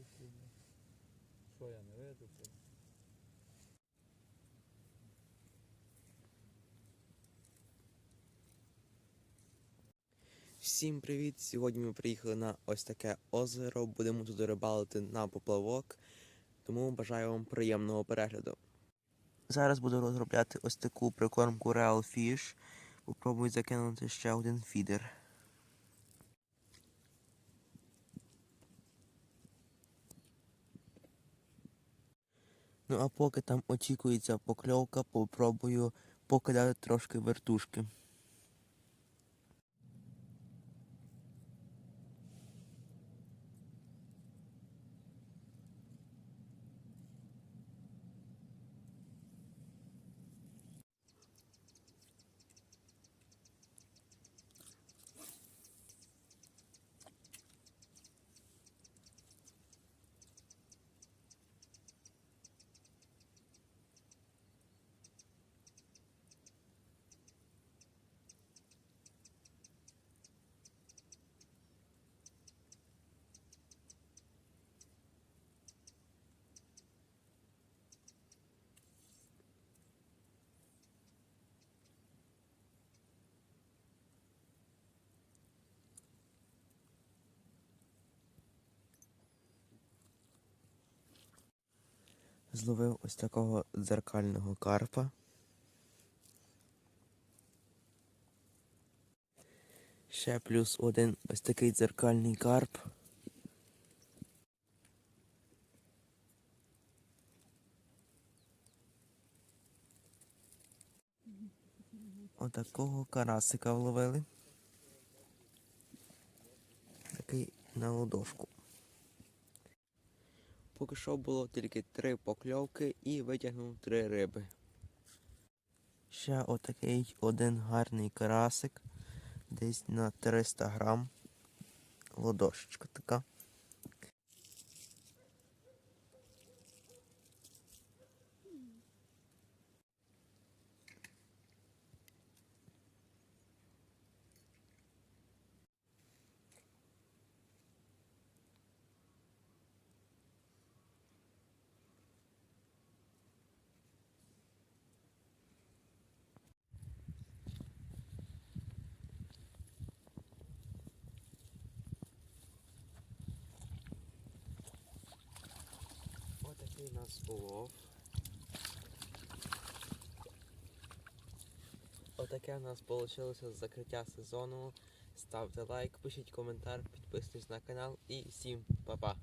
постійно. Що я не виду це? Всім привіт! Сьогодні ми приїхали на ось таке озеро. Будемо тут рибалити на поплавок. Тому бажаю вам приємного перегляду. Зараз буду розробляти ось таку прикормку Real Fish. Попробую закинути ще один фідер. Ну а поки там очікується покльовка, попробую покидати трошки вертушки. Зловив ось такого дзеркального карпа. Ще плюс один ось такий дзеркальний карп. Отакого карасика вловили. Такий на ладошку. Поки що було тільки три покльовки і витягнув три риби. Ще отакий один гарний карасик, десь на 300 грам. Ладошечка така. Отакий у нас улов. Отаке у нас вийшло закриття сезону. Ставте лайк, пишіть коментар, підписуйтесь на канал і всім па-па!